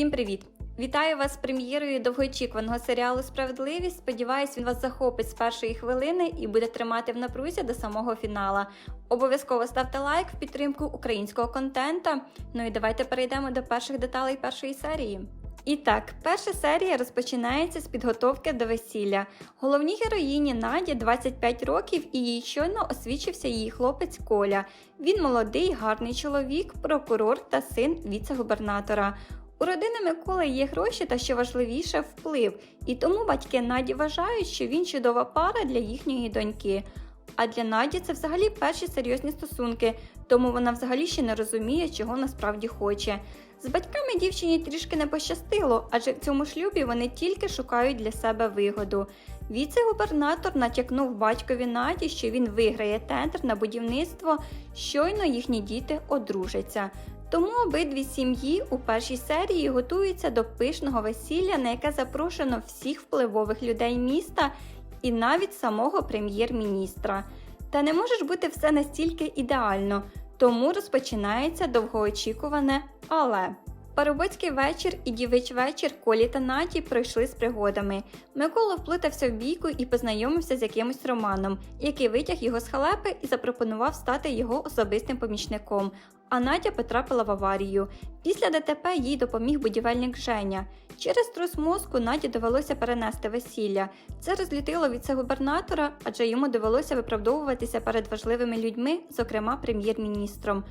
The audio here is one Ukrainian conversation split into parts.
Всім привіт! Вітаю вас з прем'єрою довгоочікуваного серіалу Справедливість. Сподіваюсь, він вас захопить з першої хвилини і буде тримати в напрузі до самого фінала. Обов'язково ставте лайк в підтримку українського контента. Ну і давайте перейдемо до перших деталей першої серії. І так, перша серія розпочинається з підготовки до весілля. Головній героїні Наді 25 років і їй щойно освічився її хлопець Коля. Він молодий, гарний чоловік, прокурор та син віце-губернатора. У родини Миколи є гроші та, що важливіше, вплив, і тому батьки Наді вважають, що він чудова пара для їхньої доньки. А для Наді це взагалі перші серйозні стосунки, тому вона взагалі ще не розуміє, чого насправді хоче. З батьками дівчині трішки не пощастило, адже в цьому шлюбі вони тільки шукають для себе вигоду. Віце-губернатор натякнув батькові Наді, що він виграє тендер на будівництво, щойно їхні діти одружаться. Тому обидві сім'ї у першій серії готуються до пишного весілля, на яке запрошено всіх впливових людей міста і навіть самого прем'єр-міністра. Та не може ж бути все настільки ідеально, тому розпочинається довгоочікуване але. Парубоцький вечір і дівич вечір Колі та Наті пройшли з пригодами. Микола вплутався в бійку і познайомився з якимось Романом, який витяг його з халепи і запропонував стати його особистим помічником. А Надя потрапила в аварію. Після ДТП їй допоміг будівельник Женя. Через трус мозку Наді довелося перенести весілля. Це розлютило віце-губернатора, адже йому довелося виправдовуватися перед важливими людьми, зокрема прем'єр-міністром.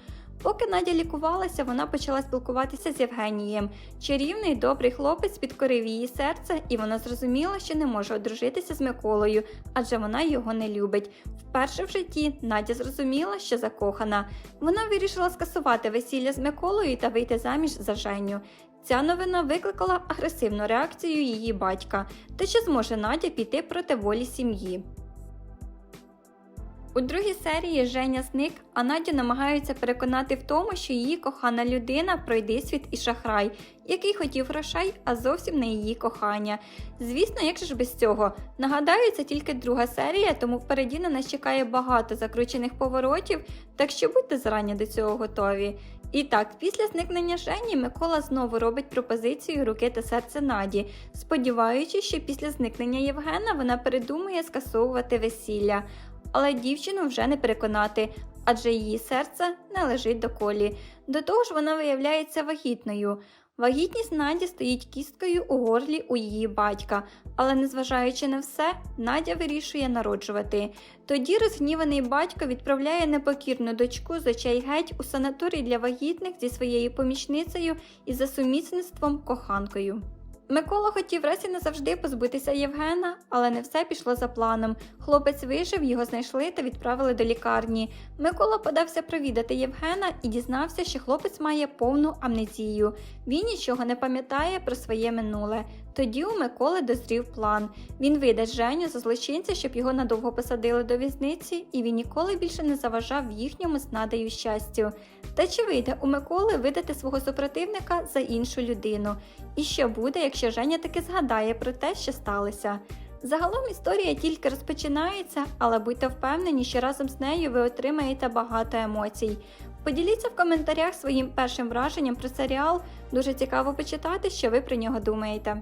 Поки Надя лікувалася, вона почала спілкуватися з Євгенієм. Чарівний добрий хлопець підкорив її серце, і вона зрозуміла, що не може одружитися з Миколою, адже вона його не любить. Вперше в житті Надя зрозуміла, що закохана. Вона вирішила скасувати весілля з Миколою та вийти заміж за Женю. Ця новина викликала агресивну реакцію її батька. Та чи зможе Надя піти проти волі сім'ї? У другій серії Женя зник, а Надю намагаються переконати в тому, що її кохана людина пройде світ і шахрай, який хотів грошей, а зовсім не її кохання. Звісно, як ж без цього? Нагадаю, це тільки друга серія, тому впереді на нас чекає багато закручених поворотів, так що будьте зарані до цього готові. І так, після зникнення Жені Микола знову робить пропозицію руки та серце Наді, сподіваючись, що після зникнення Євгена вона передумає скасовувати весілля. Але дівчину вже не переконати, адже її серце не лежить до колі. До того ж, вона виявляється вагітною. Вагітність Наді стоїть кісткою у горлі у її батька, але незважаючи на все, Надя вирішує народжувати. Тоді розгніваний батько відправляє непокірну дочку з очей геть у санаторій для вагітних зі своєю помічницею і за сумісництвом коханкою. Микола хотів раз і назавжди позбутися Євгена, але не все пішло за планом. Хлопець вижив, його знайшли та відправили до лікарні. Микола подався провідати Євгена і дізнався, що хлопець має повну амнезію. Він нічого не пам'ятає про своє минуле. Тоді у Миколи дозрів план. Він видасть Женю за злочинця, щоб його надовго посадили до в'язниці, і він ніколи більше не заважав їхньому з щастю. Та чи вийде у Миколи видати свого супротивника за іншу людину? І що буде, якщо Женя таки згадає про те, що сталося? Загалом історія тільки розпочинається, але будьте впевнені, що разом з нею ви отримаєте багато емоцій. Поділіться в коментарях своїм першим враженням про серіал. Дуже цікаво почитати, що ви про нього думаєте.